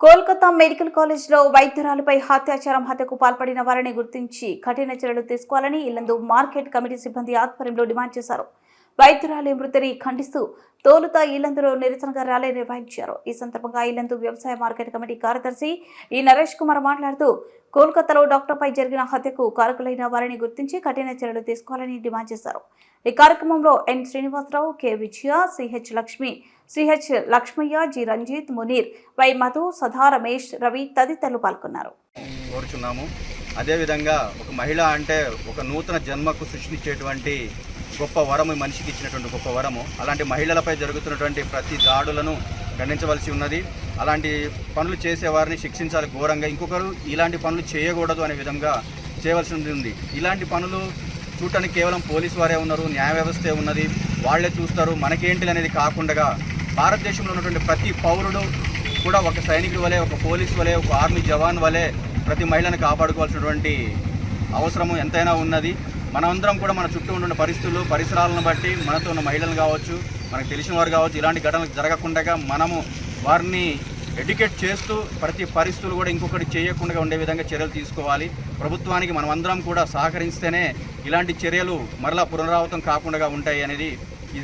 Kolkata medical కాలేజ్లో వైద్యురాలపై హత్యాచారం హత్యకు పాల్పడిన వారిని గుర్తించి కఠిన చర్యలు తీసుకోవాలని ఇల్లందు మార్కెట్ కమిటీ సిబ్బంది ఆధ్వర్యంలో డిమాండ్ చేశారు. వైద్యురాలి మృతిని ఖండిస్తూ తోలుత ఇల్లందులో నిరసనగా ర్యాలీ నిర్వహించారు. ఈ సందర్భంగా ఇల్లందు వ్యవసాయ మార్కెట్ కమిటీ కార్యదర్శి ఈ నరేష్ కుమార్ మాట్లాడుతూ కోల్కతాలో డాక్టర్పై జరిగిన హత్యకు కారకులైన వారిని గుర్తించి కఠిన చర్యలు తీసుకోవాలని డిమాండ్ చేశారు. ఈ కార్యక్రమంలో N. Srinivasarao K. Vijaya CH Lakshmi CH Lakshmaiah G. Ranjith Munir Y. Madhu Sada Ramesh Ravi తదితరులు పాల్గొన్నారు. కోరుచున్నాము. అదేవిధంగా ఒక మహిళ అంటే ఒక నూతన జన్మకు సృష్టించేటువంటి గొప్ప వరము ఈ మనిషికి ఇచ్చినటువంటి గొప్ప వరము. అలాంటి మహిళలపై జరుగుతున్నటువంటి ప్రతి దాడులను ఖండించవలసి ఉన్నది. అలాంటి పనులు చేసేవారిని శిక్షించాలి ఘోరంగా. ఇంకొకరు ఇలాంటి పనులు చేయకూడదు అనే విధంగా చేయవలసి ఉంది. ఇలాంటి పనులు చూడటానికి కేవలం పోలీసు వారే ఉన్నారు న్యాయ వ్యవస్థే ఉన్నది. వాళ్ళే చూస్తారు. మనకేంటి అనేది కాకుండా భారతదేశంలో ఉన్నటువంటి ప్రతి పౌరుడు కూడా ఒక సైనికుడి వలె ఒక పోలీస్ వలె ఒక ఆర్మీ జవాన్ వలె ప్రతి మహిళను కాపాడుకోవాల్సినటువంటి అవసరము ఎంతైనా ఉన్నది. మనందరం కూడా మన చుట్టూ ఉంటున్న పరిస్థితులు పరిసరాలను బట్టి మనతో ఉన్న మహిళలు కావచ్చు మనకు తెలిసిన వారు కావచ్చు ఇలాంటి ఘటనలు జరగకుండా మనము వారిని ఎడ్యుకేట్ చేస్తూ ప్రతి పరిస్థితులు కూడా ఇంకొకటి చేయకుండా ఉండే విధంగా చర్యలు తీసుకోవాలి. ప్రభుత్వానికి మనమందరం కూడా సహకరిస్తేనే ఇలాంటి చర్యలు మరలా పునరావృతం కాకుండా ఉంటాయి అనేది